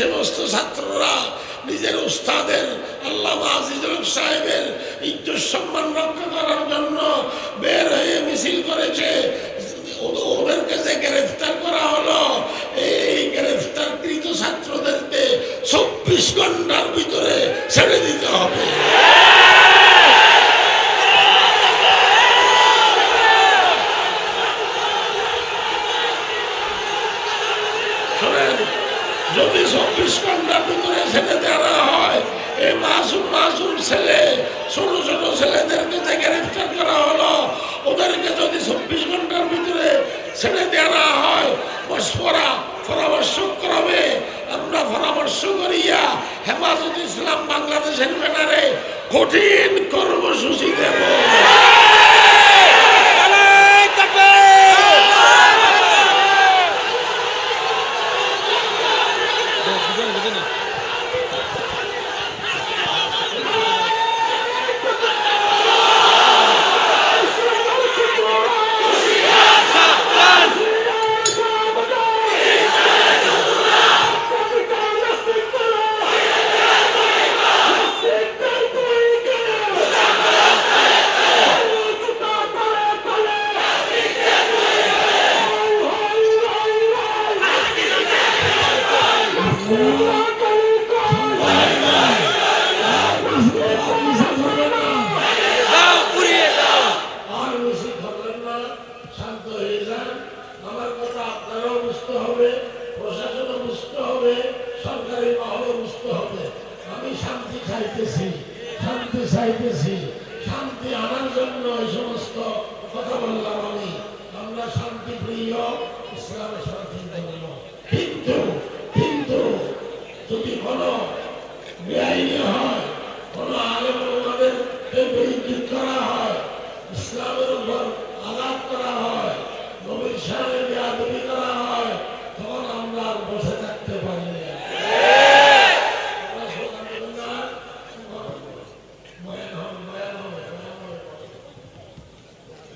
সমস্ত ছাত্ররা নিজের উস্তাদের আল্লাহ সাহেবের ইজ্জত সম্মান রক্ষা করার জন্য বের হয়ে মিছিল করেছে। ওদেরকে যে গ্রেফতার করা হলো, এই গ্রেফতারকৃত ছাত্রদেরকে চব্বিশ ঘণ্টার ভিতরে ছেড়ে দিতে হবে। শোনেন যদি চব্বিশ ঘণ্টার ভিতরে ছেড়ে দেওয়া হয় এই মাসুম মাসুম ছেলে, ছোট ছোট ছেলেদেরকে যে গ্রেফতার করা হলো, ওদেরকে যদি চব্বিশ ঘণ্টার ভিতরে ছেড়ে দেওয়া হয় পরামর্শ করবে। আমরা পরামর্শ করিয়া হেফাজত ইসলাম বাংলাদেশের ব্যানারে কঠিন কর্মসূচি দেব। আর বেশি ধরবেন না চাইতেছি শান্তি চাইতেছি। শান্তি আনার জন্য এই সমস্ত কথা বললাম আমি। আমরা শান্তি প্রিয় ইসলামের শান্তি ধর্ম কিন্তু কিন্তু যদি কোনো বেআইনি হয় কোনো আগে আমাদের করা হয়। ইসলামের